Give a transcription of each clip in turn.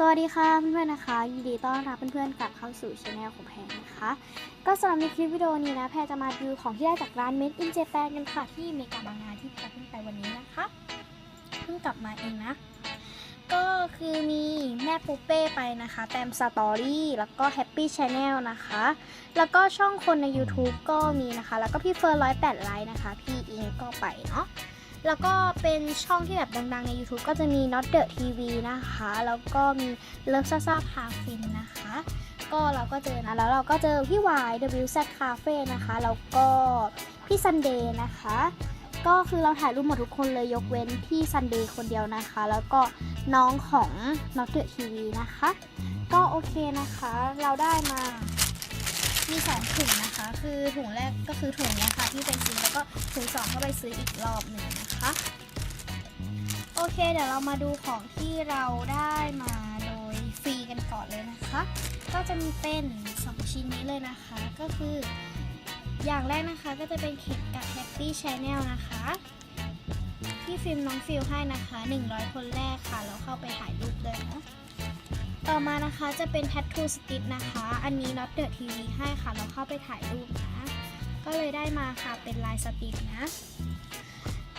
สวัสดีค่ะเพื่อนๆนะคะ ยินดีต้อนรับเพื่อนๆกลับเข้าสู่ช anel ของแพรนะคะ ก็สำหรับในคลิปวิดีโอนี้นะ แพรจะมาดูของที่ได้จากร้าน Made in Japan กันค่ะ ที่เมกาบางนาที่แพรเพิ่งไปวันนี้นะคะเพิ่งกลับมาเองนะ ก็คือมีแม่ปูเป้ไปนะคะ แตมสตอรี่แล้วก็ Happy Channel นะคะ แล้วก็ช่องคนใน YouTube ก็มีนะคะ แล้วก็พี่เฟิร์นร้อยแปดไลค์นะคะ พี่อิงก็ไปเนาะ แล้วก็เป็นช่องที่แบบดังๆใน YouTube ก็จะมี Not The TV นะคะ แล้วก็มีเลิฟซ่าซ่าพาฟินนะคะ ก็เราก็เจอนะ แล้วเราก็เจอพี่วาย WZ Cafe นะคะ แล้วก็พี่ซันเดย์นะคะ ก็คือเราถ่ายรูปหมดทุกคนเลยยกเว้นพี่ซันเดย์คนเดียวนะคะ แล้วก็น้องของ Not The TV นะคะ ก็โอเคนะคะ เราได้มา มีสองถุงนะคะ คือถุงแรกก็คือถุงนี้ค่ะที่ไปซื้อแล้วก็ถุงสองก็ไปซื้ออีกรอบหนึ่งนะคะ โอเคเดี๋ยวเรามาดูของที่เราได้มาโดยฟรีกันก่อนเลยนะคะ ก็จะมีเป็นสองชิ้นนี้เลยนะคะ ก็คือ อย่างแรกนะคะก็จะเป็นเข็มกับ Happy Channel นะคะที่ฟิล์มน้องฟิลให้นะคะ 100 คนแรกค่ะแล้วเข้าไปถ่ายรูปเลยเนาะ ต่อมานะคะจะเป็น Tattoo Stick นะคะ อันนี้ Not The TV ให้ค่ะ เราเข้าไปถ่ายรูปนะ ก็เลยได้มาค่ะเป็นลายสติกนะ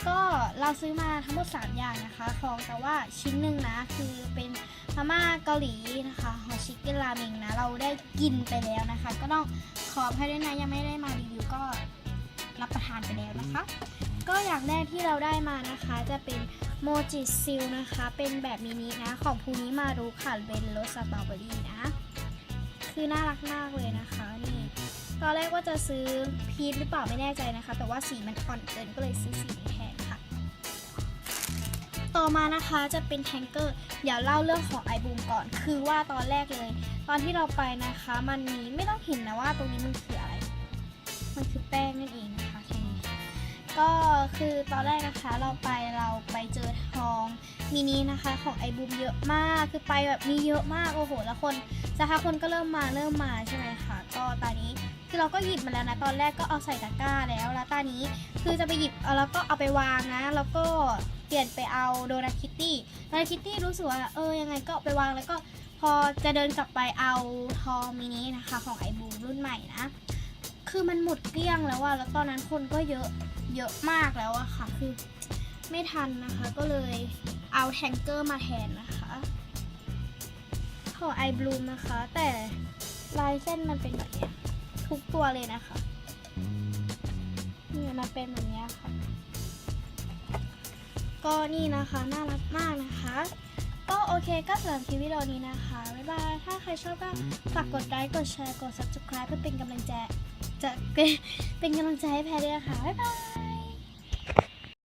ก็เราซื้อมาทั้งหมด 3 อย่างนะคะของแต่ว่าชิ้นหนึ่งนะ คือเป็นมาม่าเกาหลีนะคะฮอชิเกนราเมงนะ เราได้กินไปแล้วนะคะ ก็ต้องขออภัยด้วยนะยังไม่ได้มารีวิวก็รับประทานไปแล้วนะคะ ก็อย่างแรกที่เราได้มานะคะจะเป็น โมจิซิลนะคะ เป็นแบบมินินะของภูนี้มารู้ค่ะเป็นรสสตรอเบอรี่นะ คือน่ารักมากเลยนะคะนี่ตอนแรกว่าจะซื้อพีชหรือเปล่าไม่แน่ใจนะคะ แต่ว่าสีมันอ่อนเกินก็เลยซื้อสีนี้แทนค่ะ ต่อมานะคะจะเป็นแทงเกอร์เดี๋ยวเล่าเรื่องของไอบูมก่อน คือว่าตอนแรกเลย ตอนที่เราไปนะคะ มันมีไม่ต้องเห็นนะว่าตรงนี้มันคืออะไร มันคือแป้งนั่นเองนะคะแค่นี้ก็คือตอนแรกนะคะเราไปเรา มินินะคะของไอบูมเยอะมากคือไปแบบมีเยอะมากโอ้โหแล้วคนสักพักคนก็เริ่มมาเริ่มมาใช่ไหมคะก็ตอนนี้คือเราก็หยิบมาแล้วนะตอนแรกก็เอาใส่ตะกร้าแล้วแล้วตอนนี้คือจะไปหยิบเอาแล้วก็เอาไปวางนะ แล้วก็เปลี่ยนไปเอาโดนาคิตตี้โดนาคิตตี้รู้สึกว่าเออยังไงก็ไปวางแล้วก็พอจะเดินกลับไปเอาทอมินินะคะของไอบูมรุ่นใหม่นะคือมันหมดเกลี้ยงแล้วอะแล้วตอนนั้นคนก็เยอะเยอะมากแล้วอะค่ะ คือไม่ทันนะคะก็เลย เอาแทงเกอร์มาแทนนะคะของไอบลูมนะคะ แต่ลายเส้นมันเป็นแบบนี้ทุกตัวเลยนะคะเนี่ยมันเป็นแบบนี้ค่ะ ก็นี่นะคะน่ารักมากนะคะ ก็โอเคก็สำหรับคลิปวิดีโอนี้นะคะ บ๊ายบาย ถ้าใครชอบก็ฝากกดไลค์ กดแชร์ กด subscribe เพื่อเป็นกำลังใจจะเป็นกำลังใจให้แพรด้วยนะคะ บ๊ายบาย